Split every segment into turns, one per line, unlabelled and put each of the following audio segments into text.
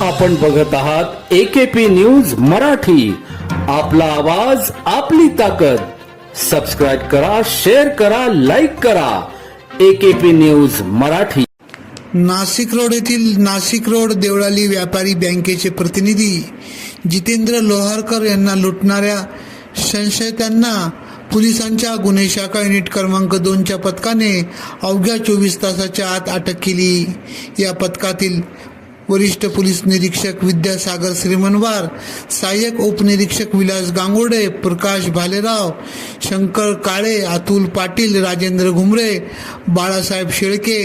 आपण बघत आहात एकेपी न्यूज मराठी. आपला आवाज आपली ताकद. सबस्क्राईब करा शेअर करा लाईक करा. AKP news Marathi.
Nashik road येथील नाशिक रोड देवळाली व्यापारी बँकेचे प्रतिनिधी जितेंद्र लोहारकर यांना लुटणाऱ्या संशयितांना पोलिसांच्या गुन्हे शाखा युनिट क्रमांक दोनच्या पथकाने अवघ्या चोवीस तासाच्या आत अटक केली. या पथकातील वरिष्ठ पोलीस निरीक्षक विद्यासागर श्रीमनवार सहाय्यक उपनिरीक्षक विलास गांगोडे प्रकाश भालेराव शंकर काळे अतुल पाटील राजेंद्र घुमरे बाळासाहेब शेळके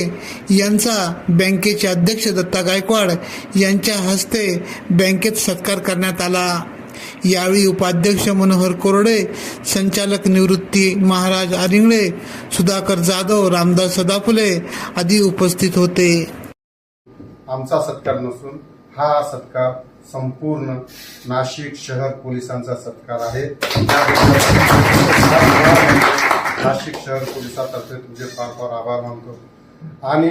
यांचा बँकेचे अध्यक्ष दत्ता गायकवाड यांच्या हस्ते बँकेत सत्कार करण्यात आला. यावेळी उपाध्यक्ष मनोहर कोरडे संचालक निवृत्ती महाराज आरिंगळे सुधाकर जाधव रामदास सदाफुले आदी उपस्थित होते.
आमचा सत्कार नसून हा सत्कार संपूर्ण नाशिक शहर पोलिसांचा सत्कार आहे. नाशिक शहर पोलिसातर्फे तुमचे फार फार आभार मानतो. आणि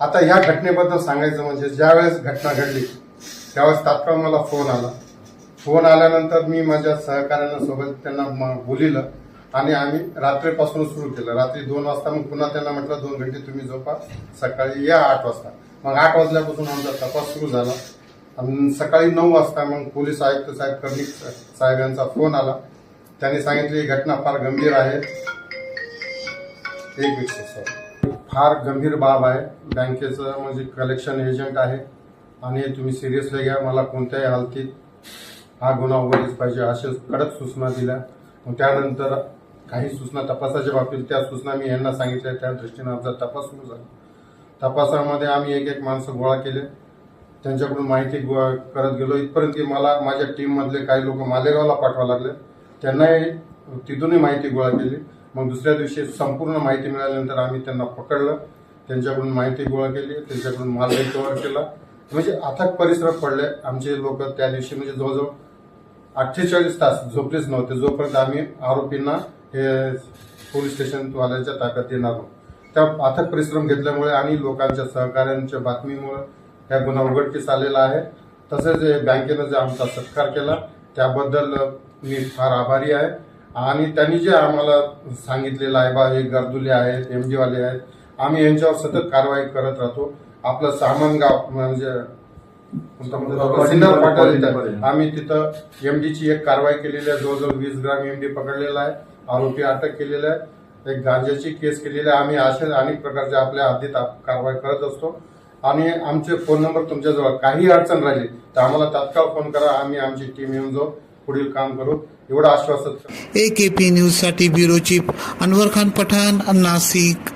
आता ह्या घटनेबद्दल सांगायचं म्हणजे ज्यावेळेस घटना घडली त्यावेळेस तात्काळ मला फोन आला. फोन आल्यानंतर मी माझ्या सहकाऱ्यांना सोबत त्यांना बोलिलं आणि आम्ही रात्रीपासून सुरू केलं. रात्री दोन वाजता मग पुन्हा त्यांना म्हटलं दोन घंटे तुम्ही झोपा सकाळी या आठ वाजता. मग आठ वाजल्यापासून आमचा तपास सुरू झाला. आणि सकाळी नऊ वाजता मग पोलीस आयुक्त साहेब कर्णिक साहेब यांचा फोन आला. त्यांनी सांगितले ही घटना फार गंभीर आहे. एक मिनिट सर फार गंभीर बाब आहे. बँकेचं म्हणजे कलेक्शन एजंट आहे. आणि तुम्ही सिरियसली घ्या. मला कोणत्याही हालतीत हा गुन्हा उघडलीच पाहिजे अशा कडक सूचना दिल्या. मग त्यानंतर काही सूचना तपासाच्या बाबतीत त्या सूचना मी यांना सांगितल्या. त्या दृष्टीनं आमचा तपास सुरू झाला. तपासामध्ये आम्ही एक एक माणसं गोळा केले. त्यांच्याकडून माहिती गोळा करत गेलो. इथपर्यंत की मला माझ्या टीममधले काही लोक मालेगावला पाठवा लागले. त्यांनाही तिथूनही माहिती गोळा केली. मग दुसऱ्या दिवशी संपूर्ण माहिती मिळाल्यानंतर आम्ही त्यांना पकडलं. त्यांच्याकडून माहिती गोळा केली. त्यांच्याकडून माल रिकवर केला. म्हणजे अथक परिश्रम पडले. आमचे लोक त्या दिवशी म्हणजे जवळजवळ अठ्ठेचाळीस तास झोपलेच नव्हते. जोपर्यंत आम्ही आरोपींना हे पोलीस स्टेशनवाल्यांच्या ताकद देणार आहोत त्या अथक परिश्रम घेतल्यामुळे आणि लोकांच्या सहकार्यांच्या बातमीमुळे हा गुन्हा उघडकीस आलेला आहे. तसेच बँकेनं जे आमचा सत्कार केला त्याबद्दल मी फार आभारी आहे. आणि त्यांनी जे आम्हाला सांगितलेलं आहे बा हे गर्दुले आहेत एम वाले आहेत आम्ही यांच्यावर सतत कारवाई करत राहतो. आपलं म्हणजे? सिन्नर पाटील इथं. आम्ही तिथं एमडीची एक कारवाई केलेली आहे. जवळजवळ वीस ग्राम एमडी पकडलेला आहे. आरोपी अटक केलेला आहे. एक गांजाची केस केलेली आहे. आम्ही अशा अनेक प्रकारच्या आपल्या हद्दीत आप- कारवाई करत असतो. आणि आमचे फोन नंबर तुमच्याजवळ काही अडचण राहिली तर आम्हाला तात्काळ फोन करा. आम्ही आमची टीम येऊन जाऊ. पुढील काम करू. एवढं आश्वासन.
ए के पी न्यूजसाठी ब्युरो चीफ अनवर खान पठाण नाशिक